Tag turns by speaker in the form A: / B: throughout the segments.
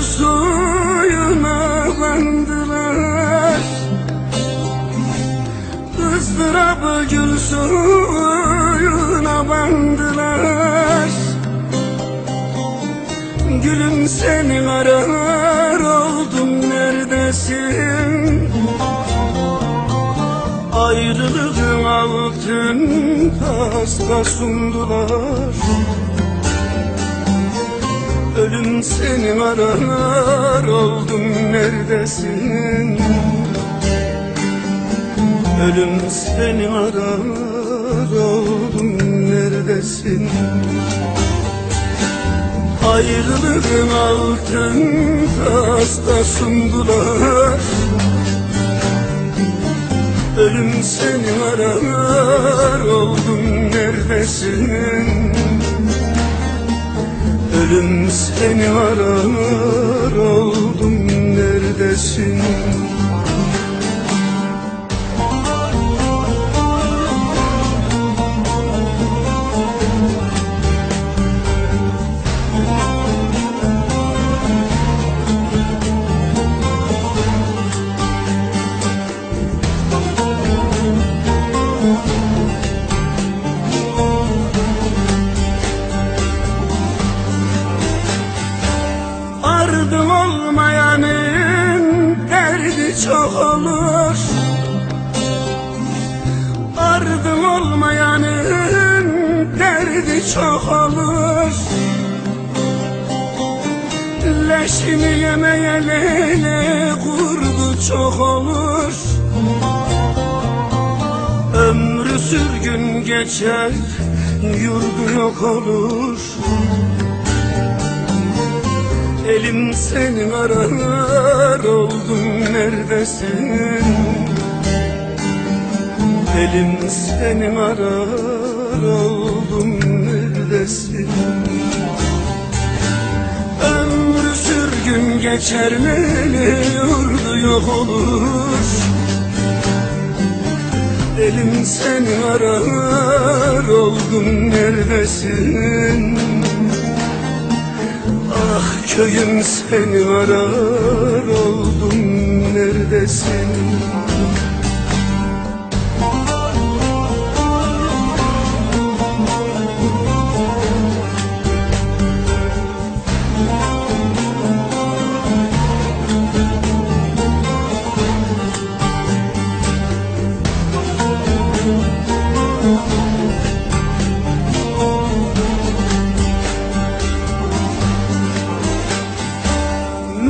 A: suyuna bandılar ızdırabı gül suyuna bandılar. Gülüm seni arar oldum neredesin? Ayrılığın altın tasla sundular Ölüm seni arar oldum neredesin? Ölüm seni arar oldum neredesin? Ayrılığın altın tasta sundular Ölüm seni arar oldum neredesin Ölüm seni arar oldum neredesin Ardım olmayanın derdi çok olur. Ardım olmayanın derdi çok olur. Leşini yemeye lele kurdu çok olur. Ömrü sürgün geçer yurdu yok olur Elim seni arar oldum neredesin? Elim seni arar oldum neredesin? Ömrü sürgün geçer leli yurdu yok olur? Elim seni arar oldum neredesin Ah köyüm seni arar oldum. Neredesin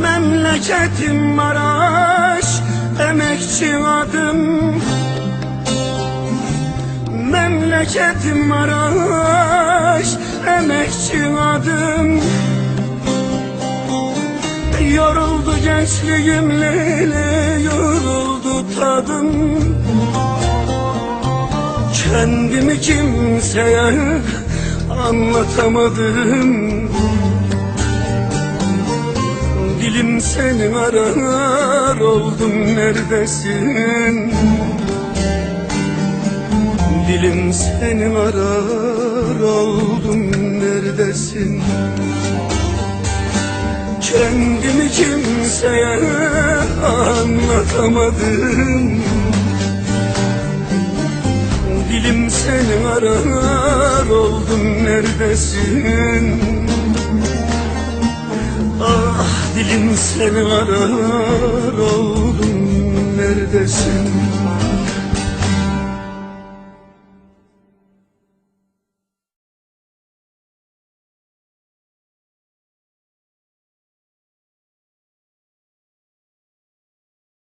A: Memleketim Maraş Emekçi adım. Memleketim Maraş Emekçi adım. Yoruldu gençliğim lele Yoruldu tadım. Kendimi kimseye anlatamadım Dilim seni arar oldum neredesin? Dilim seni arar oldum neredesin? Kendimi kimseye anlatamadım. Dilim seni arar oldum neredesin? Ah dilim seni arar oldum neredesin